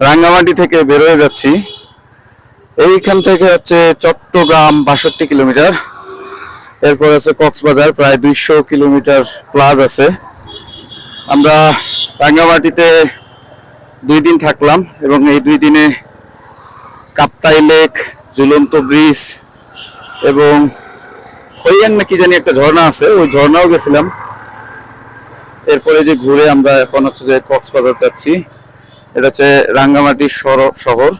রাঙ্গামাটি থেকে বেরোয় যাচ্ছি। এইখান থেকে হচ্ছে চট্টগ্রাম বাষট্টি কিলোমিটার। এরপর আছে কক্সবাজার, প্রায় দুইশো কিলোমিটার প্লাস আছে। আমরা রাঙ্গামাটিতে দুই দিন থাকলাম এবং এই দুই দিনে কাপ্তাই লেক, ঝুলন্ত ব্রিজ এবং হইয়ান না কি জানি একটা ঝর্ণা আছে, ওই ঝর্ণাও গেছিলাম। এরপরে যে ঘুরে আমরা এখন হচ্ছে যে কক্সবাজার যাচ্ছি। এটা হচ্ছে রাঙ্গামাটি শহর-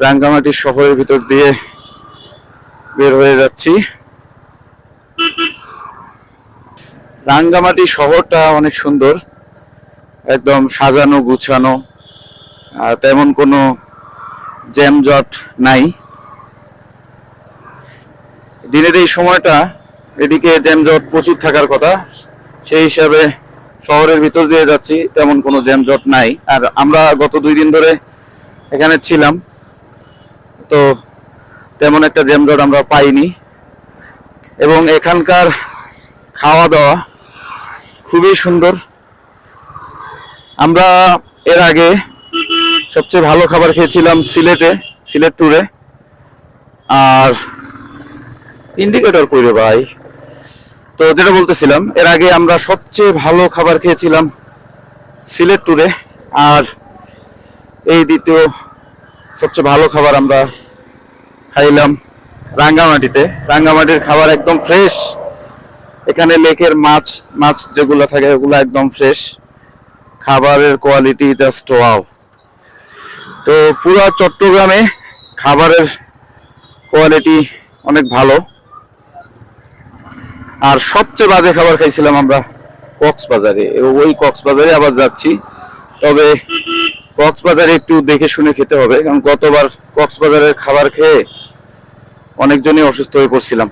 রাঙ্গামাটি শহরের ভিতর দিয়ে বের হয়ে যাচ্ছি। রাঙ্গামাটি শহরটা অনেক সুন্দর, একদম সাজানো, গুছানো, আর তেমন কোনো জ্যামজট নাই। দিনের এই সময়টা এদিকে জ্যামজট প্রচুর থাকার কথা, সেই হিসাবে শহরের ভিতর দিয়ে যাচ্ছি, তেমন কোনো জ্যামজট নাই। আর আমরা গত দুই দিন ধরে এখানে ছিলাম, তো তেমন একটা জ্যামজট আমরা পাইনি। এবং এখানকার খাওয়া দাওয়া খুবই সুন্দর। আমরা এর আগে সবচেয়ে ভালো খাবার খেয়েছিলাম সিলেটে, সিলেট ট্যুরে আর ইন্ডিকেটর কইরে ভাই? তো যেটা বলতেছিলাম, এর আগে আমরা সবচেয়ে ভালো খাবার খেয়েছিলাম সিলেট ট্যুরে আর এই দ্বিতীয় সবচেয়ে ভালো খাবার আমরা খাইলাম রাঙ্গামাটিতে। রাঙ্গামাটির খাবার একদম ফ্রেশ এখানে লেকের মাছ মাছ যেগুলো থাকে ওগুলো একদম ফ্রেশ খাবারের কোয়ালিটি জাস্ট ওয়াও তো পুরো চট্টগ্রামে খাবারের কোয়ালিটি অনেক ভালো। আর সবচেয়ে বাজে খাবার খাইছিলাম আমরা কক্সবাজারে। ওই কক্সবাজারে আবার যাচ্ছি। তবে কক্সবাজারে একটু দেখে শুনে খেতে হবে, কারণ গতবার কক্সবাজারের খাবার খেয়ে অনেকজনই অসুস্থ হয়ে পড়ছিলাম।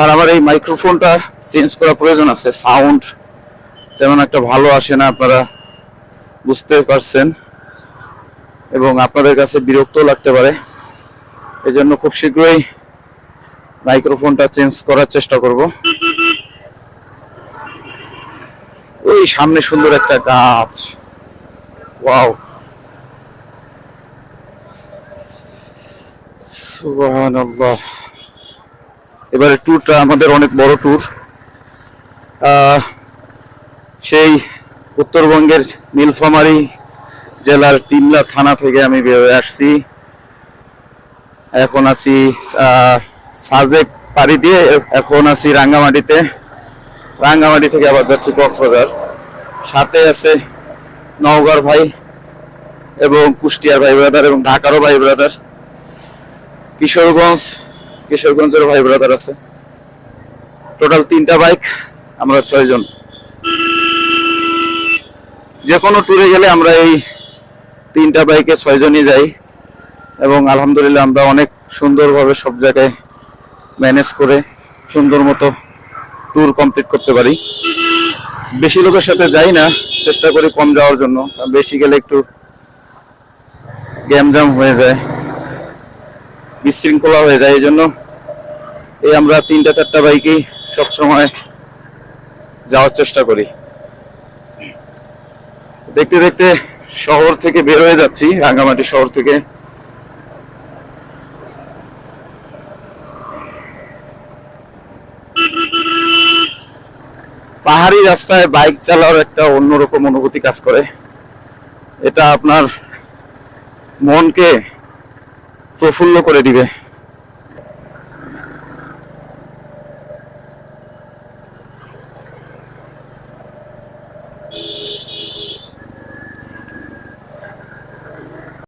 আর আমার এই মাইক্রোফোনটা চেঞ্জ করা প্রয়োজন আছে, সাউন্ড তেমন একটা ভালো আসে না, আপনারা বুঝতে পারছেন। এবং আপনাদের কাছে বিরক্ত লাগতে পারে। এই জন্য খুব শীঘ্রই মাইক্রোফোনটা চেঞ্জ করার চেষ্টা করব। ওই সামনে সুন্দর একটা গাছ। ওয়াও। সুবহানাল্লাহ। এবারে ট্যুরটা আমাদের অনেক বড় ট্যুর সেই উত্তরবঙ্গের নীলফামারী জেলার তিনলা থানা থেকে আমি বের হয়ে আসছি। এখন আছি সাজেক পাড়ি দিয়ে এখন আছি রাঙ্গামাটিতে। রাঙ্গামাটি থেকে আবার যাচ্ছি কক্সবাজার। সাথে আছে নওগাঁর ভাই এবং কুষ্টিয়ার ভাই ব্রাদার এবং ঢাকারও ভাই ব্রাদার কিশোরগঞ্জ কিশোরগঞ্জের ভাই ব্রাদার আছে। টোটাল তিনটা বাইক আমরা ছয়জন। যে কোনো ট্যুরে গেলে আমরা এই তিনটা বাইকে ছয়জনই যাই। এবং আলহামদুলিল্লাহ আমরা অনেক সুন্দরভাবে সব জায়গায় ম্যানেজ করে সুন্দর মতো ট্যুর কমপ্লিট করতে পারি। বেশি লোকের সাথে যাই না, চেষ্টা করি কম যাওয়ার জন্য। বেশি গেলে একটু গ্যামজাম হয়ে যায়, বিশৃঙ্খলা হয়ে যায়। এই জন্য এই আমরা তিনটা, চারটা বাইকেই সবসময় যাওয়ার চেষ্টা করি। দেখতে দেখতে শহর থেকে বের হয়ে যাচ্ছি, রাঙ্গামাটি শহর থেকে। পাহাড়ি রাস্তায় বাইক চালানোর একটা অন্যরকম অনুভূতি কাজ করে। এটা আপনার মনকে প্রফুল্ল করে দিবে।